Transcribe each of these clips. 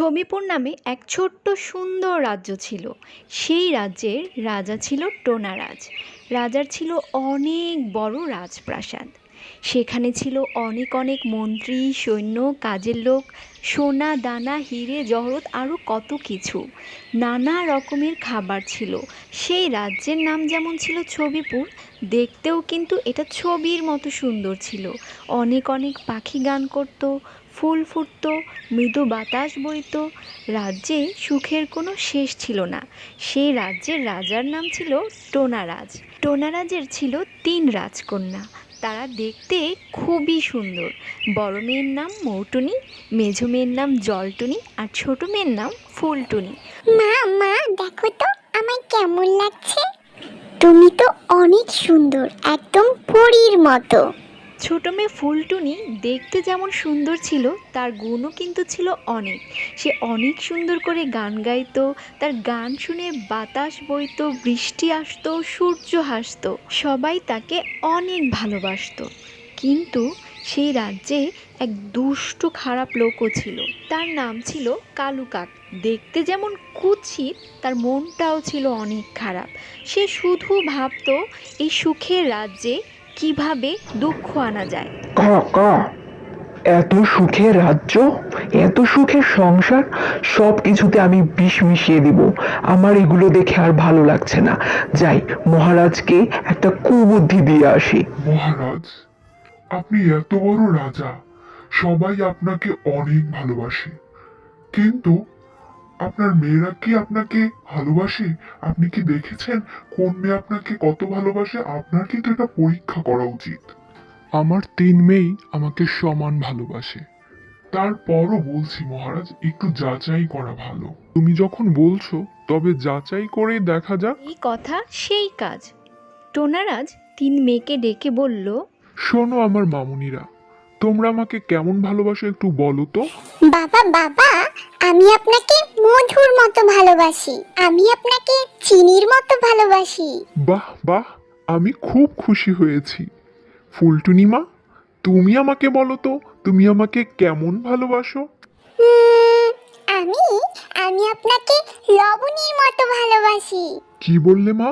ছবিপুর নামে এক ছোট্ট সুন্দর রাজ্য ছিল। সেই রাজ্যের রাজা ছিল টোনারাজ। রাজার ছিল অনেক বড় রাজপ্রাসাদ। সেখানে ছিল অনেক অনেক মন্ত্রী, সৈন্য, কাজের লোক, সোনা, দানা, হিরে, জহরত আরও কত কিছু। নানা রকমের খাবার ছিল। সেই রাজ্যের নাম যেমন ছিল ছবিপুর, দেখতেও কিন্তু এটা ছবির মতো সুন্দর ছিল। অনেক অনেক পাখি গান করতো ফুল ফুটতো, মৃদু বাতাস বইত। রাজ্যে সুখের কোনো শেষ ছিল না। সেই রাজ্যের রাজার নাম ছিল টোনারাজ। টোনারাজের ছিল তিন রাজকন্যা। তারা দেখতে খুবই সুন্দর। বড় মেয়ের নাম মৌটুনি, মেঝো মেয়ের নাম জলটুনি আর ছোট মেয়ের নাম ফুলটুনি। মা মা, দেখো তো আমায় কেমন লাগছে। তুমি তো অনেক সুন্দর, একদম পরীর মতো। ছোট মেয়ে ফুলটুনি দেখতে যেমন সুন্দর ছিল, তার গুণও কিন্তু ছিল অনেক। সে অনেক সুন্দর করে গান গাইত, তার গান শুনে বাতাস বইতো, বৃষ্টি আসতো, সূর্য হাসতো, সবাই তাকে অনেক ভালোবাসত। কিন্তু সেই রাজ্যে এক দুষ্ট খারাপ লোকও ছিল, তার নাম ছিল কালু কাক। দেখতে যেমন কুৎসিত, তার মনটাও ছিল অনেক খারাপ। সে শুধু ভাবতো, এই সুখের রাজ্যে কীভাবে দুঃখ আনা যায়? কা কা। এত সুখের রাজ্য এত সুখের সংসার সব কিছুতে আমি বিষ মিশিয়ে দিব। আমার এগুলো দেখে আর ভালো লাগছে না। যাই মহারাজকে একটা কুবুদ্ধি দিয়ে আসি। মহারাজ আপনি এত বড় রাজা। সবাই আপনাকে অনেক ভালোবাসে। কিন্তু আপনার মেয়েরা কি আপনাকে ভালোবাসে? আপনি কি দেখেছেন কোন মেয়ে আপনাকে কত ভালোবাসে? আপনার কিন্তু এটা পরীক্ষা করা উচিত। আমার তিন মেয়েই আমাকে সমান ভালোবাসে। তারপরও বলছি মহারাজ একটু যাচাই করা ভালো। তুমি যখন বলছো তবে যাচাই করে দেখা যাক। এই কথা সেই কাজ। টোনারাজ তিন মেয়েকে ডেকে বলল শোনো আমার মামুনিরা তোমরা আমাকে কেমন ভালোবাসো একটু বলো তো। বাবা বাবা আমি আপনাকে মধুর মতো ভালোবাসি। আমি আপনাকে চিনির মতো ভালোবাসি। বাহ বাহ আমি খুব খুশি হয়েছি। ফুলটুনি মা তুমি আমাকে বলো তো তুমি আমাকে কেমন ভালোবাসো? উম, আমি আমি আপনাকে লবণীর মতো ভালোবাসি। কি বললে মা?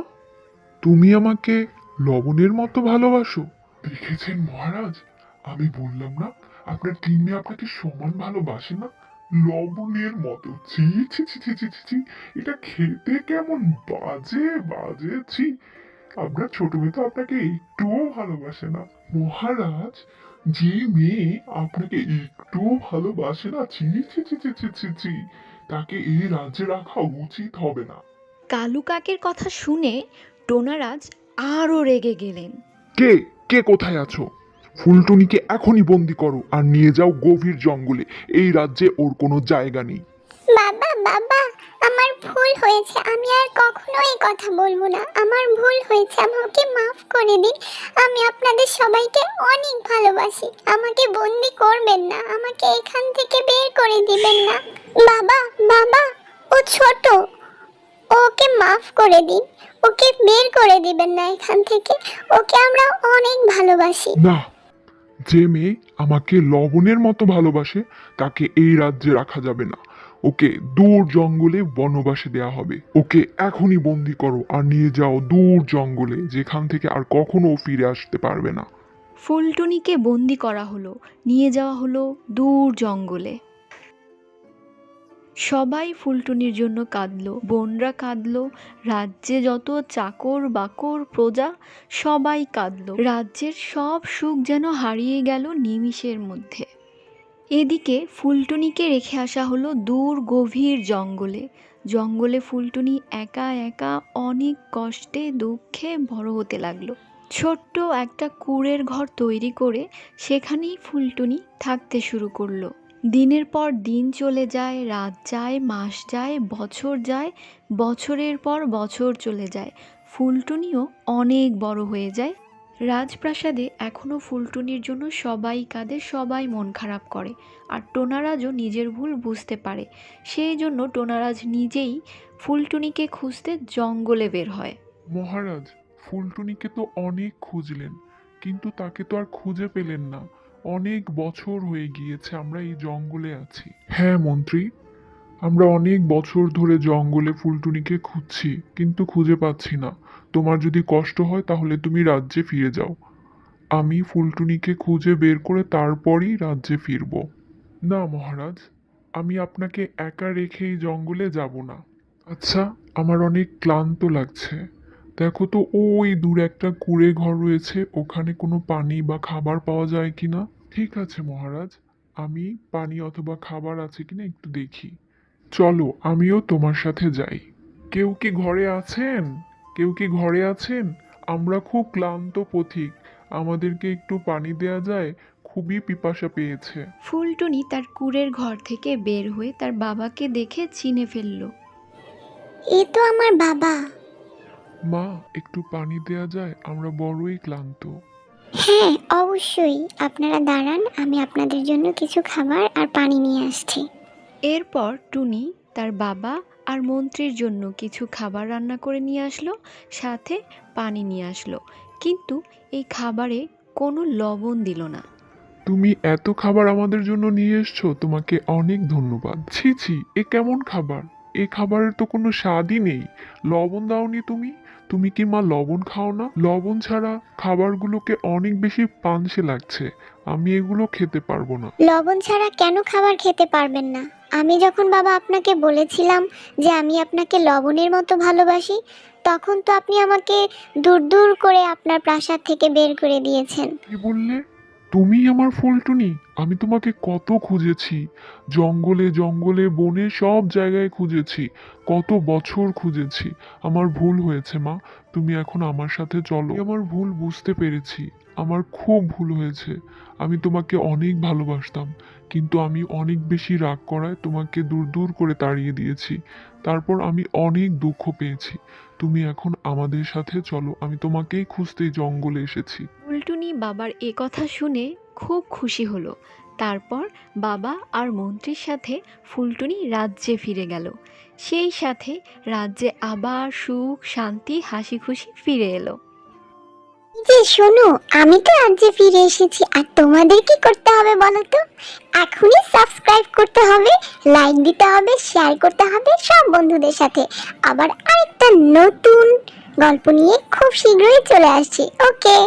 তুমি আমাকে লবণের মতো ভালোবাসো? দেখেছেন মহারাজ আমি বললাম না আপনার তিন মেয়ে আপনাকে সমান ভালোবাসে না লবণের মতো ছি ছি ছি ছি ছি ছি ছি এটা খেতে কেমন বাজে বাজে ছি আপনার ছোট মেয়ে তো আপনাকে একটুও ভালোবাসে না মহারাজ যে মেয়ে আপনাকে একটুও ভালোবাসে না ছি ছি ছি ছি ছি ছি ছি তাকে এই রাজ্যে রাখা উচিত হবে না কালু কাকের কথা শুনে টোনারাজ আরও রেগে গেলেন কে কে কোথায় আছো ফুলটুনিকে এখনই বন্দি করো আর নিয়ে যাও গভীর জঙ্গলে। এই রাজ্যে ওর কোনো জায়গা নেই। বাবা বাবা আমার ভুল হয়েছে। আমি আর কখনো এই কথা বলব না। আমার ভুল হয়েছে। আমাকে মাফ করে দিন। আমি আপনাদের সবাইকে অনেক ভালোবাসি। আমাকে বন্দি করবেন না। আমাকে এখান থেকে বের করে দিবেন না। বাবা বাবা ও ছোট। ওকে মাফ করে দিন। ওকে বের করে দিবেন না এখান থেকে। ওকে আমরা অনেক ভালোবাসি। না যে মেয়ে আমাকে লবণের মতো ভালোবাসে, তাকে এই রাজ্যে রাখা যাবে না। ওকে দূর জঙ্গলে বনবাসে দেয়া হবে। ওকে এখনই বন্দি করো আর নিয়ে যাও দূর জঙ্গলে, যেখান থেকে আর কখনো ফিরে আসতে পারবে না। ফুলটুনিকে বন্দি করা হলো, নিয়ে যাওয়া হলো দূর জঙ্গলে। সবাই ফুলটুনির জন্য কাঁদল। বোনরা কাঁদলো। রাজ্যে যত চাকর বাকর প্রজা, সবাই কাঁদলো। রাজ্যের সব সুখ যেন হারিয়ে গেল নিমিষের মধ্যে। এদিকে ফুলটুনিকে রেখে আসা হলো দূর গভীর জঙ্গলে। জঙ্গলে ফুলটুনি একা একা অনেক কষ্টে, দুঃখে বড় হতে লাগল। ছোট্ট একটা কুড়ের ঘর তৈরি করে সেখানেই ফুলটুনি থাকতে শুরু করল। দিনের পর দিন চলে যায়, রাত যায়, মাস যায়, বছর যায়, বছরের পর বছর চলে যায়। ফুলটুনিও অনেক বড় হয়ে যায়। রাজপ্রাসাদে এখনও ফুলটুনির জন্য সবাই কাঁদে, সবাই মন খারাপ করে। আর টোনারাজও নিজের ভুল বুঝতে পারে। সেই জন্য টোনারাজ নিজেই ফুলটুনিকে খুঁজতে জঙ্গলে বের হয়। মহারাজ, ফুলটুনিকে তো অনেক খুঁজলেন, কিন্তু তাকে তো আর খুঁজে পেলেন না। অনেক বছর হয়ে গিয়েছে আমরা এই জঙ্গলে আছি। হ্যাঁ মন্ত্রী, আমরা অনেক বছর ধরে জঙ্গলে ফুলটুনিকে খুঁজছি, কিন্তু খুঁজে পাচ্ছি না। তোমার যদি কষ্ট হয়, তাহলে তুমি রাজ্যে ফিরে যাও। আমি ফুলটুনিকে খুঁজে বের করে তারপরই রাজ্যে ফিরব। না, মহারাজ, আমি আপনাকে একা রেখে এই জঙ্গলে যাব না। আচ্ছা আমার অনেক ক্লান্ত লাগছে। দেখো তো ওই দূরে একটা কুঁড়ে ঘর রয়েছে। ওখানে কোনো পানি বা খাবার পাওয়া যায় কি না? ঠিক আছে মহারাজ আমি পানি অথবা খাবার আছে কিনা একটু দেখি। চলো আমিও তোমার সাথে যাই। কেউ কি ঘরে আছেন? কেউ কি ঘরে আছেন? আমরা খুব ক্লান্ত পথিক। আমাদেরকে একটু পানি দেয়া যায় খুবই পিপাসা পেয়েছে। ফুলটুনি তার কুড়ের ঘর থেকে বের হয়ে তার বাবাকে দেখে চিনে ফেলল। এ তো আমার বাবা। মা একটু পানি দেয়া যায় আমরা বড়ই ক্লান্ত। হ্যাঁ অবশ্যই। আপনারা দাঁড়ান আমি আপনাদের জন্য কিছু খাবার আর পানি নিয়ে আসছি। এরপর টুনি তার বাবা আর মন্ত্রীর জন্য কিছু খাবার রান্না করে নিয়ে আসলো সাথে পানি নিয়ে আসলো। কিন্তু এই খাবারে কোনো লবণ দিল না। তুমি এত খাবার আমাদের জন্য নিয়ে এসছো তোমাকে অনেক ধন্যবাদ। ছি ছি এ কেমন খাবার? এ খাবারের তো কোনো স্বাদই নেই। লবণ দাওনি তুমি? তুমি কি মা লবণ খাও না? লবণ ছাড়া খাবারগুলোকে অনেক বেশি পানসে লাগছে। আমি এগুলো খেতে পারব না। লবণ ছাড়া কেন খাবার খেতে পারবেন না? আমি যখন বাবা আপনাকে বলেছিলাম যে আমি আপনাকে লবণের মতো ভালোবাসি তখন তো আপনি আমাকে দূর দূর করে আপনার প্রাসাদ থেকে বের করে দিয়েছেন। কি বললে? তুমি আমার ফুলটুনি। আমি তোমাকে কত খুঁজেছি। জঙ্গলে জঙ্গলে, বনে সব জায়গায় খুঁজেছি। কত বছর খুঁজেছি। আমার ভুল হয়েছে, মা। তুমি এখন আমার সাথে চলো। আমার ভুল বুঝতে পেরেছি। আমার খুব ভুল হয়েছে। আমি তোমাকে অনেক ভালোবাসতাম। কিন্তু আমি অনেক বেশি রাগ করায় তোমাকে দূর দূর করে তাড়িয়ে দিয়েছি। তারপর আমি অনেক দুঃখ পেয়েছি। তুমি এখন আমাদের সাথে চলো। আমি তোমাকেই খুঁজতে জঙ্গলে এসেছি। ফুলটুনি বাবার এ কথা শুনে খুব খুশি হলো। তারপর বাবা আর মন্ত্রীর সাথে ফুলটুনি রাজ্যে ফিরে গেল। সেই সাথে রাজ্যে আবার সুখ, শান্তি, হাসি খুশি ফিরে এলো। যে শোনো, আমি তো রাজ্যে ফিরে এসেছি, আর তোমাদের কি করতে হবে বলো তো? এখনই সাবস্ক্রাইব করতে হবে লাইক দিতে হবে শেয়ার করতে হবে সব বন্ধুদের সাথে। আবার আরেকটা নতুন গল্প নিয়ে খুব শীঘ্রই চলে আসছি ওকে